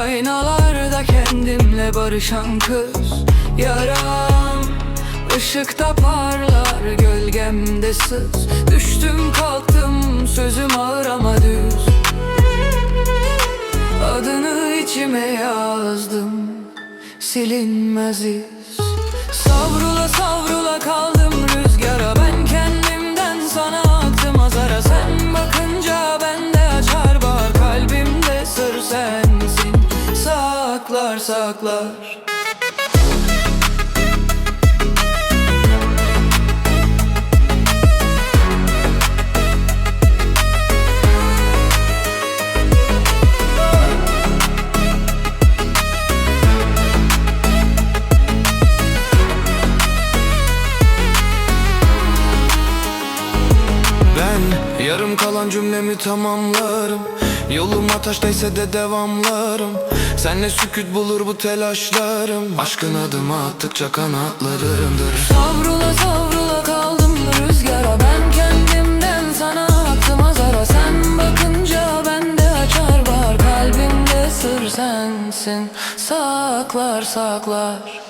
Aynalarda kendimle barışan kız. Yaram ışıkta parlar gölgemde sız. Düştüm kalktım sözüm ağır ama düz. Adını içime yazdım silinmez iz. Savrula Saklar. Ben yarım kalan cümlemi tamamlarım Yoluma taştaysa de devamlarım. Senle süküt bulur bu telaşlarım. Aşkın adımı attıkça kanatlarımdır. Savrula savrula kaldım rüzgara. Ben kendimden sana attım azara. Sen bakınca bende açar var. Kalbimde sır sensin. Saklar saklar